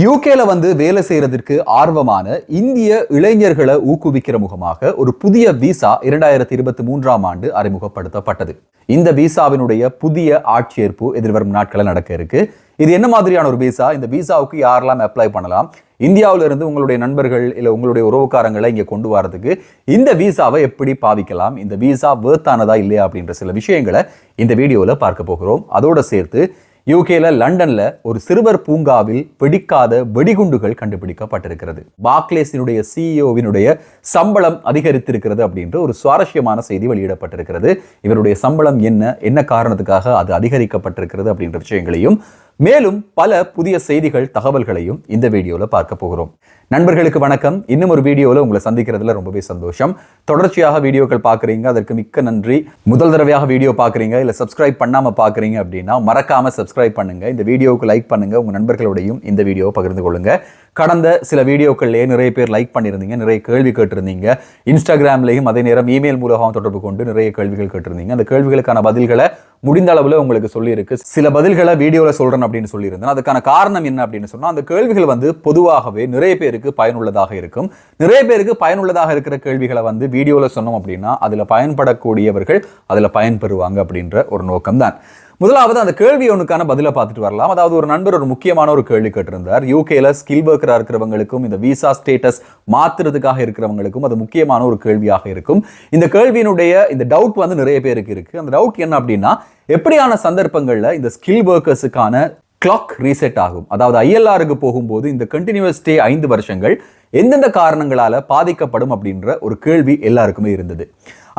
யூகேல வந்து வேலை செய்யறதற்கு ஆர்வமான இந்திய இளைஞர்களை ஊக்குவிக்கிற முகமாக ஒரு புதிய விசா இரண்டாயிரத்தி இருபத்தி மூன்றாம் ஆண்டு அறிமுகப்படுத்தப்பட்டது. இந்த விசாவினுடைய புதிய ஆட்சேர்ப்பு எதிர்வரும் நாட்களில் நடக்க இருக்கு. இது என்ன மாதிரியான ஒரு விசா? இந்த விசாவுக்கு யாரெல்லாம் அப்ளை பண்ணலாம்? இந்தியாவில இருந்து உங்களுடைய நண்பர்கள் இல்லை உங்களுடைய உறவுக்காரங்களை இங்கே கொண்டு வரதுக்கு இந்த விசாவை எப்படி பாவிக்கலாம்? இந்த விசா வேர்த்தானதா இல்லையா? அப்படின்ற சில விஷயங்களை இந்த வீடியோவில் பார்க்க போகிறோம். அதோட சேர்த்து யூகேல லண்டன்ல ஒரு சிறுவர் பூங்காவில் வெடிக்காத வெடிகுண்டுகள் கண்டுபிடிக்கப்பட்டிருக்கிறது. பாக்லேஸினுடைய சிஇஓவினுடைய சம்பளம் அதிகரித்திருக்கிறது அப்படின்ற ஒரு சுவாரஸ்யமான செய்தி வெளியிடப்பட்டிருக்கிறது. இவருடைய சம்பளம் என்ன? என்ன காரணத்துக்காக அது அதிகரிக்கப்பட்டிருக்கிறது அப்படின்ற விஷயங்களையும் மேலும் பல புதிய செய்திகள் தகவல்களையும் இந்த வீடியோவில் பார்க்க போகிறோம். நண்பர்களுக்கு வணக்கம். இன்னும் ஒரு வீடியோவில் உங்களை சந்திக்கிறதுல ரொம்பவே சந்தோஷம். தொடர்ச்சியாக வீடியோக்கள் பார்க்குறீங்க அதற்கு மிக்க நன்றி. முதல் தடவையாக வீடியோ பார்க்குறீங்க இல்லை சப்ஸ்கிரைப் பண்ணாமல் பார்க்குறீங்க அப்படின்னா மறக்காமல் சப்ஸ்கிரைப் பண்ணுங்க. இந்த வீடியோவுக்கு லைக் பண்ணுங்கள் உங்கள் நண்பர்களோடையும் இந்த வீடியோவை பகிர்ந்து கொள்ளுங்க. கடந்த சில வீடியோக்கள்லேயே நிறைய பேர் லைக் பண்ணியிருந்தீங்க நிறைய கேள்வி கேட்டிருந்தீங்க. இன்ஸ்டாகிராம்லேயும் அதே நேரம் இமெயில் மூலமாக தொடர்பு கொண்டு நிறைய கேள்விகள் கேட்டிருந்தீங்க. அந்த கேள்விகளுக்கான பதில்களை முடிந்த அளவில் உங்களுக்கு சொல்லியிருக்கு. சில பதில்களை வீடியோவில் சொல்கிறேன் அப்படின்னு சொல்லியிருந்தேன். அதுக்கான காரணம் என்ன அப்படின்னு சொன்னால் அந்த கேள்விகள் வந்து பொதுவாகவே நிறைய பேருக்கு பயனுள்ளதாக இருக்கும். நிறைய பேருக்கு பயனுள்ளதாக இருக்கிற கேள்விகளை வந்து வீடியோவில் சொன்னோம் அப்படின்னா அதில் பயன்படக்கூடியவர்கள் அதில் பயன்பெறுவாங்க அப்படின்ற ஒரு நோக்கம்தான். முதலாவது அந்த கேள்வி ஒன்றுக்கான பதிலை பார்த்துட்டு வரலாம். அதாவது ஒரு நண்பர் ஒரு முக்கியமான ஒரு கேள்வி கேட்டிருந்தார். யூகேல ஸ்கில் ஒர்க்கராக இருக்கிறவங்களுக்கும் இந்த விசா ஸ்டேட்டஸ் மாத்துறதுக்காக இருக்கிறவங்களுக்கும் அது முக்கியமான ஒரு கேள்வியாக இருக்கும். இந்த கேள்வியினுடைய இந்த டவுட் வந்து நிறைய பேருக்கு இருக்கு. அந்த டவுட் என்ன அப்படின்னா எப்படியான சந்தர்ப்பங்களில் இந்த ஸ்கில் ஒர்க்கர்ஸுக்கான கிளாக் ரீசெட் ஆகும்? அதாவது ஐஎல்ஆருக்கு போகும்போது இந்த கண்டினியூஸ் ஸ்டே ஐந்து வருஷங்கள் எந்தெந்த காரணங்களால பாதிக்கப்படும் அப்படின்ற ஒரு கேள்வி எல்லாருக்குமே இருந்தது.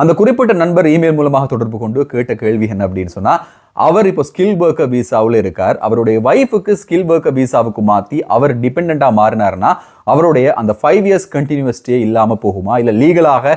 அந்த குறிப்பிட்ட நண்பர் இமெயில் மூலமாக தொடர்பு கொண்டு கேட்ட கேள்வி என்ன அப்படின்னு சொன்னா அவர் இப்போ ஸ்கில் ஒர்க்கர் விசாவில் இருக்கார். அவருடைய ஒய்ஃபுக்கு ஸ்கில் ஒர்க்கர் விசாவுக்கு மாற்றி அவர் டிபெண்ட்டாக மாறினார்னா அவருடைய அந்த ஃபைவ் இயர்ஸ் கண்டினியூஸ் இல்லாமல் போகுமா? இல்லை லீகலாக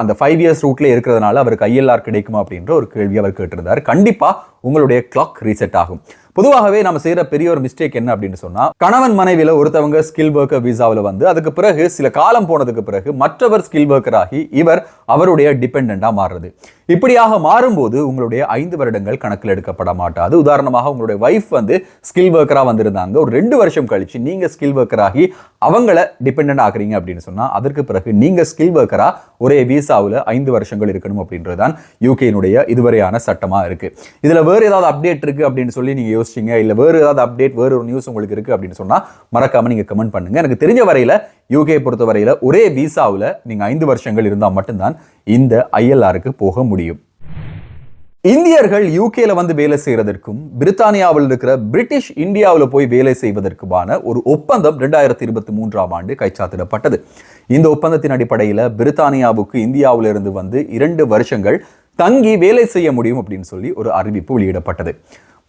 அந்த ஃபைவ் இயர்ஸ் ரூட்ல இருக்கிறதுனால அவருக்கு ஐஎல்ஆர் கிடைக்குமா அப்படின்ற ஒரு கேள்வி அவர் கேட்டிருந்தார். கண்டிப்பா உங்களுடைய கிளாக் ரீசெட் ஆகும். பொதுவாகவே நம்ம செய்யற பெரிய ஒரு மிஸ்டேக் என்ன அப்படின்னு சொன்னா கணவன் மனைவியில ஒருத்தவங்க ஸ்கில் ஒர்க்கர் விசாவில் வந்து அதுக்கு பிறகு சில காலம் போனதுக்கு பிறகு மற்றவர் ஸ்கில் ஒர்க்கராகி இவர் அவருடைய டிபெண்டா மாறுறது. இப்படியாக மாறும்போது உங்களுடைய ஐந்து வருடங்கள் கணக்கில் எடுக்கப்பட மாட்டாது. உதாரணமாக உங்களுடைய ஒய்ஃப் வந்து ஸ்கில் ஒர்க்கராக வந்திருந்தாங்க. ஒரு ரெண்டு வருஷம் கழிச்சு நீங்க ஸ்கில் ஒர்க்கர் ஆகி அவங்கள டிபெண்ட் ஆகுறீங்க அப்படின்னு சொன்னா அதற்கு பிறகு நீங்க ஸ்கில் ஒர்க்கரா ஒரே விசாவில் ஐந்து வருஷங்கள் இருக்கணும் அப்படின்றதுதான் யூகேனுடைய இதுவரையான சட்டமா இருக்கு. இதுல வேறு ஏதாவது அப்டேட் இருக்கு அப்படின்னு சொல்லி நீங்க யோசிச்சிங்க இல்லை வேறு ஏதாவது அப்டேட் வேறு ஒரு நியூஸ் உங்களுக்கு இருக்குது அப்படின்னு சொன்னா மறக்காமல் நீங்கள் கமெண்ட் பண்ணுங்கள் எனக்கு தெரிஞ்ச வரையில யூகே பொறுத்த வரையில் ஒரே விசாவில் நீங்க ஐந்து வருஷங்கள் இருந்தால் மட்டும்தான் இந்த ஐஎல்ஆருக்கு போக முடியும். இந்தியர்கள் யூகேல வந்து வேலை செய்யறதற்கும் பிரித்தானியாவில் இருக்கிற பிரிட்டிஷ் இந்தியாவில் போய் வேலை செய்வதற்குமான ஒரு ஒப்பந்தம் ரெண்டாயிரத்தி இருபத்தி மூன்றாம் ஆண்டு கைச்சாத்திடப்பட்டது. இந்த ஒப்பந்தத்தின் அடிப்படையில் பிரித்தானியாவுக்கு இந்தியாவிலிருந்து வந்து இரண்டு வருஷங்கள் தங்கி வேலை செய்ய முடியும் அப்படின்னு சொல்லி ஒரு அறிவிப்பு வெளியிடப்பட்டது.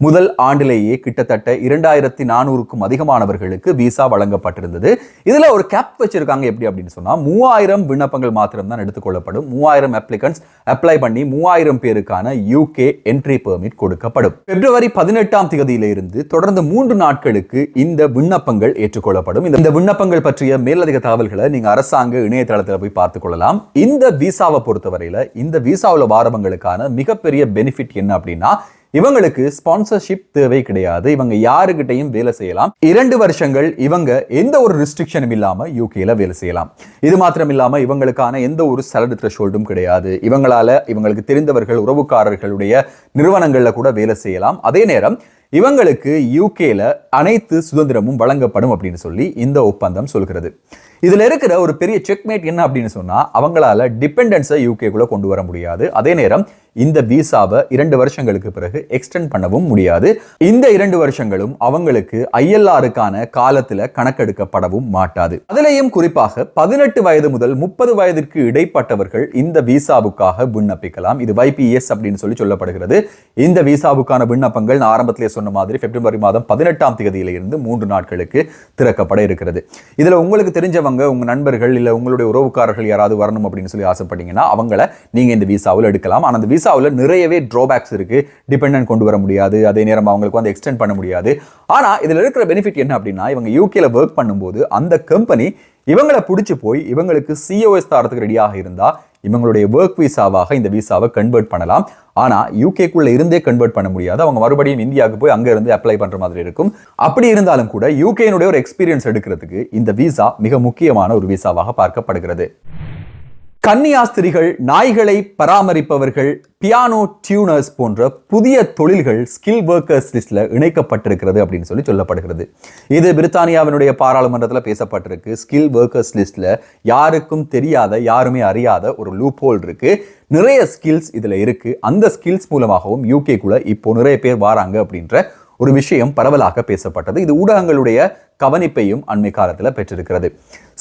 முதல் ஆண்டிலேயே கிட்டத்தட்ட இரண்டாயிரத்தி நானூறுக்கும் அதிகமானவர்களுக்கு விசா வழங்கப்பட்டிருந்தது. இதில் ஒரு கேப் வச்சிருக்காங்க எப்படி அப்படின்னு சொன்னால் மூவாயிரம் விண்ணப்பங்கள் மாத்திரம் தான் எடுத்துக்கொள்ளப்படும். மூவாயிரம் அப்ளிகன்ஸ் அப்ளை பண்ணி மூவாயிரம் பேருக்கான யூகே என்ட்ரி பெர்மிட் கொடுக்கப்படும். பிப்ரவரி பதினெட்டாம் தேதியிலிருந்து தொடர்ந்து மூன்று நாட்களுக்கு இந்த விண்ணப்பங்கள் ஏற்றுக்கொள்ளப்படும். இந்த விண்ணப்பங்கள் பற்றிய மேலதிக தகவல்களை நீங்க அரசாங்க இணையதளத்தில் போய் பார்த்துக் கொள்ளலாம். இந்த விசாவை பொறுத்தவரையில இந்த விசாவில் வாரவங்களுக்கான மிகப்பெரிய பெனிஃபிட் என்ன அப்படின்னா இவங்களுக்கு ஸ்பான்சர்ஷிப் தேவை கிடையாது. இவங்க யாருக்கிட்டையும் வேலை செய்யலாம். இரண்டு வருஷங்கள் இவங்க எந்த ஒரு ரிஸ்ட்ரிக்ஷனும் இல்லாம யூகேல வேலை செய்யலாம். இது மாத்திரம் இல்லாம இவங்களுக்கான எந்த ஒரு சலடு த்ரெஷோல்டும் கிடையாது. இவங்களால இவங்களுக்கு தெரிந்தவர்கள் உறவுக்காரர்களுடைய நிறுவனங்கள்ல கூட வேலை செய்யலாம். அதே நேரம் இவங்களுக்கு யூகேல அனைத்து சுதந்திரமும் வழங்கப்படும் அப்படின்னு சொல்லி இந்த ஒப்பந்தம் சொல்கிறது. இதில் இருக்கிற ஒரு பெரிய செக்மேட் என்ன அப்படின்னு சொன்னால் அவங்களால டிபெண்டன்ஸை யூகேக்குள்ளே கொண்டு வர முடியாது. அதே நேரம் இந்த விசாவை இரண்டு வருஷங்களுக்கு பிறகு எக்ஸ்டெண்ட் பண்ணவும் முடியாது. இந்த இரண்டு வருஷங்களும் அவங்களுக்கு ஐஎல்ஆருக்கான காலத்தில் கணக்கெடுக்கப்படவும் மாட்டாது. அதிலேயும் குறிப்பாக பதினெட்டு வயது முதல் முப்பது வயதிற்கு இடைப்பட்டவர்கள் இந்த விசாவுக்காக விண்ணப்பிக்கலாம். இது வைபிஎஸ் அப்படின்னு சொல்லி சொல்லப்படுகிறது. இந்த விசாவுக்கான விண்ணப்பங்கள் நான் ஆரம்பத்திலே சொன்ன மாதிரி பிப்ரவரி மாதம் பதினெட்டாம் தேதியிலிருந்து மூன்று நாட்களுக்கு திறக்கப்பட இருக்கிறது. இதில் உங்களுக்கு தெரிஞ்சவங்க உங்கள் நண்பர்கள் இல்லை உங்களுடைய உறவுக்காரர்கள் யாராவது வரணும் அப்படின்னு சொல்லி ஆசைப்பட்டீங்கன்னா அவங்கள நீங்கள் இந்த விசாவில் எடுக்கலாம். ஆனால் அந்த விசாவில் நிறையவே ட்ராபேக்ஸ் இருக்குது டிபெண்டன்ட் கொண்டு வர முடியாது. அதே நேரம் அவங்களுக்கு வந்து எக்ஸ்டெண்ட் பண்ண முடியாது. ஆனால் இதில் இருக்கிற பெனிஃபிட் என்ன அப்படின்னா இவங்க யூகேல ஒர்க் பண்ணும்போது அந்த கம்பெனி இவங்களை பிடிச்சி போய் இவங்களுக்கு சிஓஎஸ் தரத்துக்கு ரெடியாக இருந்தால் இவங்களுடைய ஒர்க் விசாவாக இந்த விசாவை கன்வெர்ட் பண்ணலாம். ஆனா யூகேக்குள்ளே இருந்தே கன்வெர்ட் பண்ண முடியாது. அவங்க மறுபடியும் இந்தியாவுக்கு போய் அங்கே இருந்து அப்ளை பண்ற மாதிரி இருக்கும். அப்படி இருந்தாலும் கூட யூகேனுடைய ஒரு எக்ஸ்பீரியன்ஸ் எடுக்கிறதுக்கு இந்த விசா மிக முக்கியமான ஒரு விசாவாக பார்க்கப்படுகிறது. கன்னியாஸ்திரிகள் நாய்களை பராமரிப்பவர்கள் பியானோ டியூனர்ஸ் போன்ற புதிய தொழில்கள் ஸ்கில் ஒர்க்கர்ஸ் லிஸ்ட்ல இணைக்கப்பட்டிருக்கிறது அப்படின்னு சொல்லி சொல்லப்படுகிறது. இது பிரித்தானியாவினுடைய பாராளுமன்றத்தில் பேசப்பட்டிருக்கு. ஸ்கில் ஒர்க்கர்ஸ் லிஸ்ட்ல யாருக்கும் தெரியாத யாருமே அறியாத ஒரு லூப் ஹோல் இருக்கு. நிறைய ஸ்கில்ஸ் இதுல இருக்கு. அந்த ஸ்கில்ஸ் மூலமாகவும் யூகேக்குள்ளே இப்போ நிறைய பேர் வராங்க அப்படின்ற ஒரு விஷயம் பரவலாக பேசப்பட்டது. இது ஊடகங்களுடைய கவனிப்பையும் அண்மை காலத்தில் பெற்றிருக்கிறது.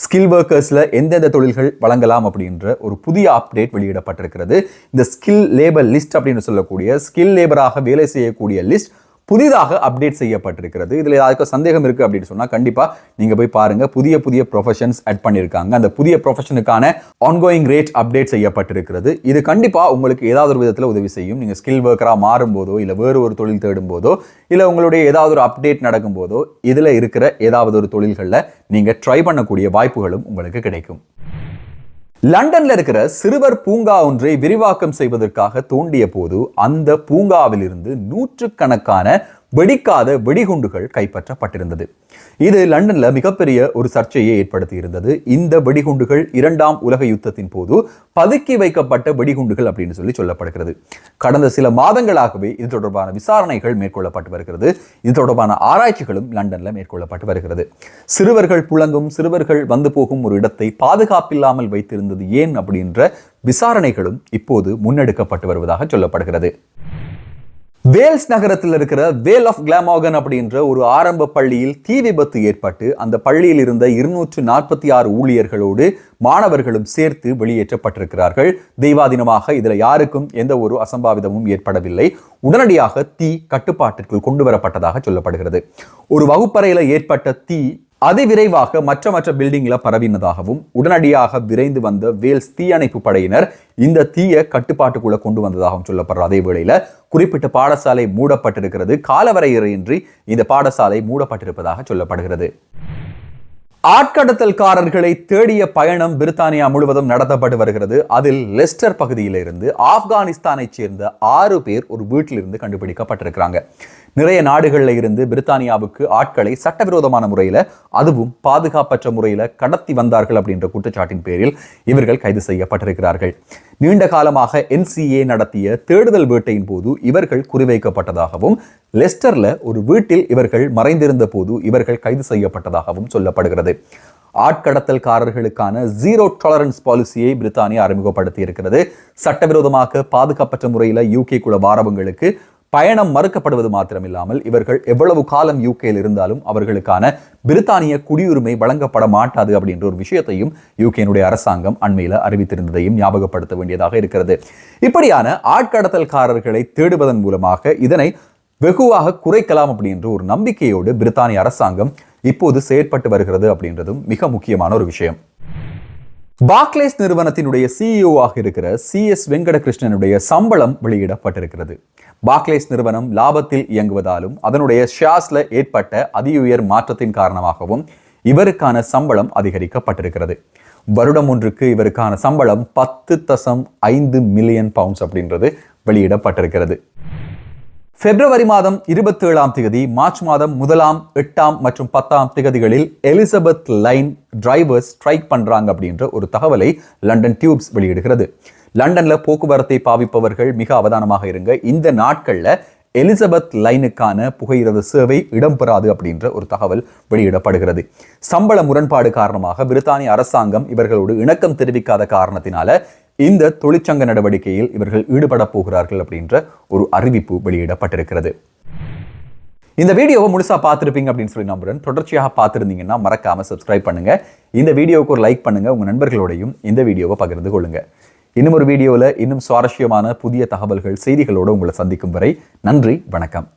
ஸ்கில் ஒர்க்கர்ஸில் எந்தெந்த தொழில்கள் வழங்கலாம் அப்படின்ற ஒரு புதிய அப்டேட் வெளியிடப்பட்டிருக்கிறது. இந்த ஸ்கில் லேபர் லிஸ்ட் அப்படின்னு சொல்லக்கூடிய ஸ்கில் லேபராக வேலை செய்யக்கூடிய லிஸ்ட் புதிதாக அப்டேட் செய்யப்பட்டிருக்கிறது. இதில் யாருக்கும் சந்தேகம் இருக்குது அப்படின்னு சொன்னால் கண்டிப்பாக நீங்கள் போய் பாருங்கள் புதிய புதிய ப்ரொஃபஷன்ஸ் ஆட் பண்ணியிருக்காங்க அந்த புதிய ப்ரொஃபஷனுக்கான ஆன்கோயிங் ரேட் அப்டேட் செய்யப்பட்டிருக்கிறது. இது கண்டிப்பாக உங்களுக்கு ஏதாவது ஒரு விதத்தில் உதவி செய்யும். நீங்கள் ஸ்கில் ஒர்க்கராக மாறும்போதோ இல்லை வேறு ஒரு தொழில் தேடும் போதோ இல்லை உங்களுடைய ஏதாவது ஒரு அப்டேட் நடக்கும்போதோ இதில் இருக்கிற ஏதாவது ஒரு தொழில்களில் நீங்கள் ட்ரை பண்ணக்கூடிய வாய்ப்புகளும் உங்களுக்கு கிடைக்கும். லண்டன்ல இருக்கிற சிறுவர் பூங்கா ஒன்றை விரிவாக்கம் செய்வதற்காக தோண்டிய போது அந்த பூங்காவிலிருந்து நூற்றுக்கணக்கான வெடிக்காத வெடிகுண்டுகள் கைப்பற்றப்பட்டிருந்தது. இது லண்டன்ல மிகப்பெரிய ஒரு சர்ச்சையை ஏற்படுத்தி இருந்தது இந்த வெடிகுண்டுகள் இரண்டாம் உலக யுத்தத்தின் போது பதுக்கி வைக்கப்பட்ட வெடிகுண்டுகள் அப்படின்னு சொல்லி சொல்லப்படுகிறது. கடந்த சில மாதங்களாகவே இது தொடர்பான விசாரணைகள் மேற்கொள்ளப்பட்டு வருகிறது. இது தொடர்பான ஆராய்ச்சிகளும் லண்டனில் மேற்கொள்ளப்பட்டு வருகிறது. சிறுவர்கள் புழங்கும் சிறுவர்கள் வந்து போகும் ஒரு இடத்தை பாதுகாப்பில்லாமல் வைத்திருந்தது ஏன் அப்படின்ற விசாரணைகளும் இப்போது முன்னெடுக்கப்பட்டு வருவதாக சொல்லப்படுகிறது. வேல்ஸ் நகரத்தில் இருக்கிற வேல் ஆஃப் கிளாமாகன் அப்படின்ற ஒரு ஆரம்ப பள்ளியில் தீ விபத்து ஏற்பட்டு அந்த பள்ளியில் இருந்த இருநூற்று நாற்பத்தி ஆறு ஊழியர்களோடு மாணவர்களும் சேர்த்து வெளியேற்றப்பட்டிருக்கிறார்கள். தெய்வாதீனமாக இதில் யாருக்கும் எந்த ஒரு அசம்பாவிதமும் ஏற்படவில்லை. உடனடியாக தீ கட்டுப்பாட்டிற்குள் கொண்டு வரப்பட்டதாக சொல்லப்படுகிறது. ஒரு வகுப்பறையில் ஏற்பட்ட தீ அதிவிரைவாக மற்ற மற்ற பில்டிங்ல பரவினதாகவும் உடனடியாக விரைந்து வந்த வேல்ஸ் தீயணைப்பு படையினர் இந்த தீய கட்டுப்பாட்டுக்குள்ள கொண்டு வந்ததாகவும் சொல்லப்படுற அதே வேளையில குறிப்பிட்ட பாடசாலை மூடப்பட்டிருக்கிறது. காலவரையறையின்றி இந்த பாடசாலை மூடப்பட்டிருப்பதாக சொல்லப்படுகிறது. ஆட்கடத்தல்காரர்களை தேடிய பயணம் பிரித்தானியா முழுவதும் நடத்தப்பட்டு வருகிறது. அதில் லெஸ்டர் பகுதியிலிருந்து ஆப்கானிஸ்தானை சேர்ந்த ஆறு பேர் ஒரு வீட்டிலிருந்து கண்டுபிடிக்கப்பட்டிருக்கிறாங்க. நிறைய நாடுகளில் இருந்து பிரித்தானியாவுக்கு ஆட்களை சட்டவிரோதமான முறையில் அதுவும் பாதுகாப்பற்ற முறையில் கடத்தி வந்தார்கள் அப்படின்ற குற்றச்சாட்டின் பேரில் இவர்கள் கைது செய்யப்பட்டிருக்கிறார்கள். நீண்ட காலமாக என்சிஏ நடத்திய தேடுதல் வேட்டையின் போது இவர்கள் குறிவைக்கப்பட்டதாகவும் லெஸ்டர்ல ஒரு வீட்டில் இவர்கள் மறைந்திருந்த போது இவர்கள் கைது செய்யப்பட்டதாகவும் சொல்லப்படுகிறது. ஆட்கடத்தல்காரர்களுக்கான ஜீரோ டாலரன்ஸ் பாலிசியை பிரித்தானியா அறிமுகப்படுத்தி இருக்கிறது சட்டவிரோதமாக பாதுகாப்பற்ற முறையில் யூகே குல வாரவங்களுக்கு பயணம் மறுக்கப்படுவது மாத்திரமில்லாமல் இவர்கள் எவ்வளவு காலம் யூகேயில் இருந்தாலும் அவர்களுக்கான பிரித்தானிய குடியுரிமை வழங்கப்பட மாட்டாது அப்படின்ற ஒரு விஷயத்தையும் யூகேனுடைய அரசாங்கம் அண்மையில் அறிவித்திருந்ததையும் ஞாபகப்படுத்த வேண்டியதாக இருக்கிறது. இப்படியான ஆட்கடத்தல்காரர்களை தேடுவதன் மூலமாக இதனை வெகுவாக குறைக்கலாம் அப்படின்ற ஒரு நம்பிக்கையோடு பிரித்தானிய அரசாங்கம் இப்போது செயற்பட்டு வருகிறது அப்படின்றதும் மிக முக்கியமான ஒரு விஷயம். பாக்லேஸ் நிறுவனத்தினுடைய சிஇஓவாக இருக்கிற சி எஸ் வெங்கடகிருஷ்ணனுடைய சம்பளம் வெளியிடப்பட்டிருக்கிறது. பாக்லேஸ் நிறுவனம் லாபத்தில் இயங்குவதாலும் அதனுடைய ஷேர்ஸ்ல ஏற்பட்ட அதியுயர் மாற்றத்தின் காரணமாகவும் இவருக்கான சம்பளம் அதிகரிக்கப்பட்டிருக்கிறது. வருடம் ஒன்றுக்கு இவருக்கான சம்பளம் பத்து தசம் ஐந்து மில்லியன் பவுண்ட்ஸ் அப்படின்றது வெளியிடப்பட்டிருக்கிறது. பிப்ரவரி மாதம் இருபத்தி ஏழாம் தேதி மார்ச் மாதம் முதலாம் எட்டாம் மற்றும் பத்தாம் திகதிகளில் எலிசபெத் லைன் டிரைவர்ஸ் ஸ்ட்ரைக் பண்றாங்க அப்படின்ற ஒரு தகவலை லண்டன் டியூப்ஸ் வெளியிடுகிறது. லண்டன்ல போக்குவரத்தை பாவிப்பவர்கள் மிக அவதானமாக இருங்க. இந்த நாட்கள்ல எலிசபெத் லைனுக்கான புகையிரத சேவை இடம்பெறாது அப்படின்ற ஒரு தகவல் வெளியிடப்படுகிறது. சம்பள முரண்பாடு காரணமாக பிரித்தானிய அரசாங்கம் இவர்களோடு இணக்கம் தெரிவிக்காத காரணத்தினால இந்த தொழிற்சங்க நடவடிக்கையில் இவர்கள் ஈடுபட போகிறார்கள் அப்படின்ற ஒரு அறிவிப்பு வெளியிடப்பட்டிருக்கிறது. இந்த வீடியோவை முழுசா பார்த்துருப்பீங்க அப்படின்னு சொல்லி நம்புறேன். தொடர்ச்சியாக பார்த்துருந்தீங்கன்னா மறக்காம சப்ஸ்கிரைப் பண்ணுங்க. இந்த வீடியோவுக்கு ஒரு லைக் பண்ணுங்க. உங்க நண்பர்களோடையும் இந்த வீடியோவை பகிர்ந்து கொள்ளுங்க. இன்னும் ஒரு வீடியோவில் இன்னும் சுவாரஸ்யமான புதிய தகவல்கள் செய்திகளோடு உங்களை சந்திக்கும் வரை நன்றி வணக்கம்.